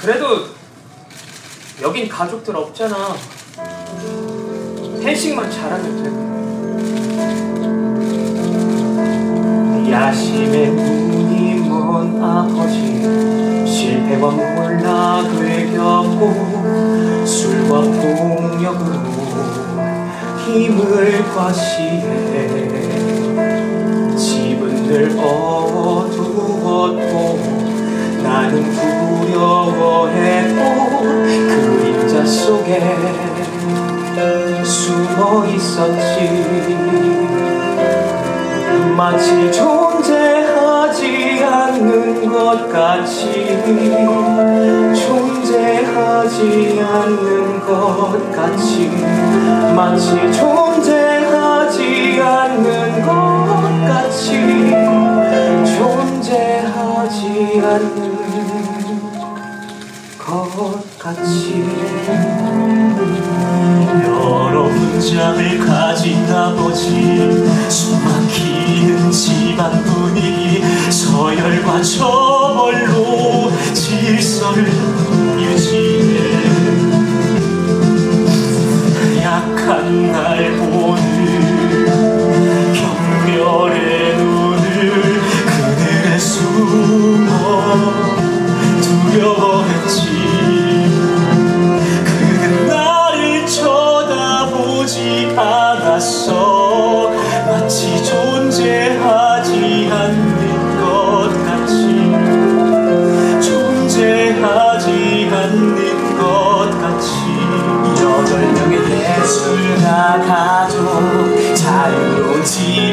그래도 여긴 가족들 없잖아. 펜싱만 잘하면 돼. 야심의 눈이 먼 아버지 실패와 몰락을 겪고 술과 폭력으로 힘을 과시해 집은 늘 어두웠고 나는 두려워했고 그림자 속에 숨어 있었지. 마치 존재하지 않는 것 같이 존재하지 않는 것 같이 마치 존재 문장을 가진 아버지. 숨막히는 집안 분위기 서열과 저열로 질서를 유지해. 약한 날 보는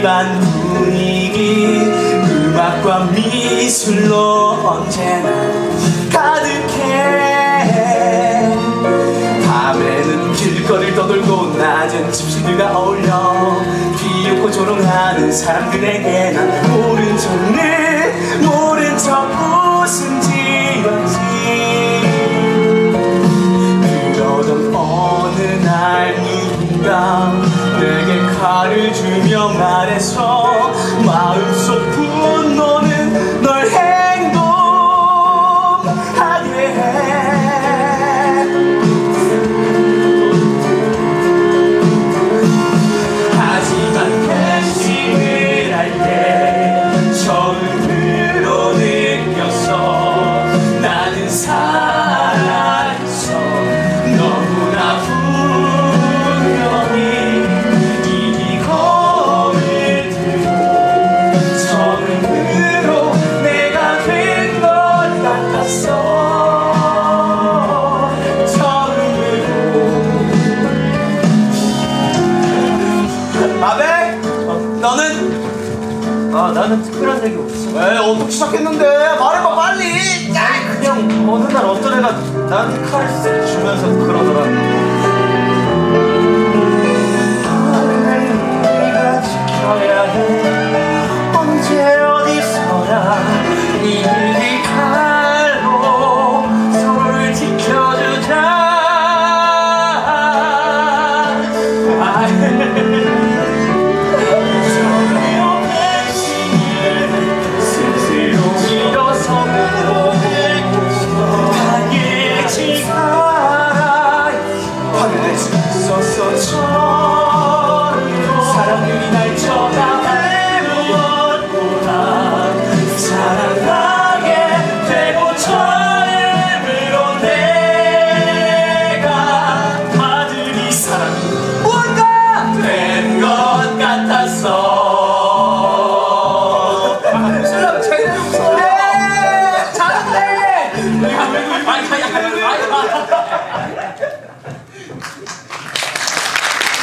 집안 분위기 음악과 미술로 언제나 가득해. 밤에는 길거리를 떠돌고 낮은 집시들과 어울려 귀엽고 조롱하는 사람들에게 난 모른 척늘 모른 척 웃음 지었지. 그러던 어느 날 누군가 칼을 주며 말해서 마음속 분노 아 나는 특별한 얘기 없어. 왜 어떻게 시작했는데. 말해봐 빨리. 그냥 어느 날 어떤 애가 나한테 칼을 쓱 주면서 그러더라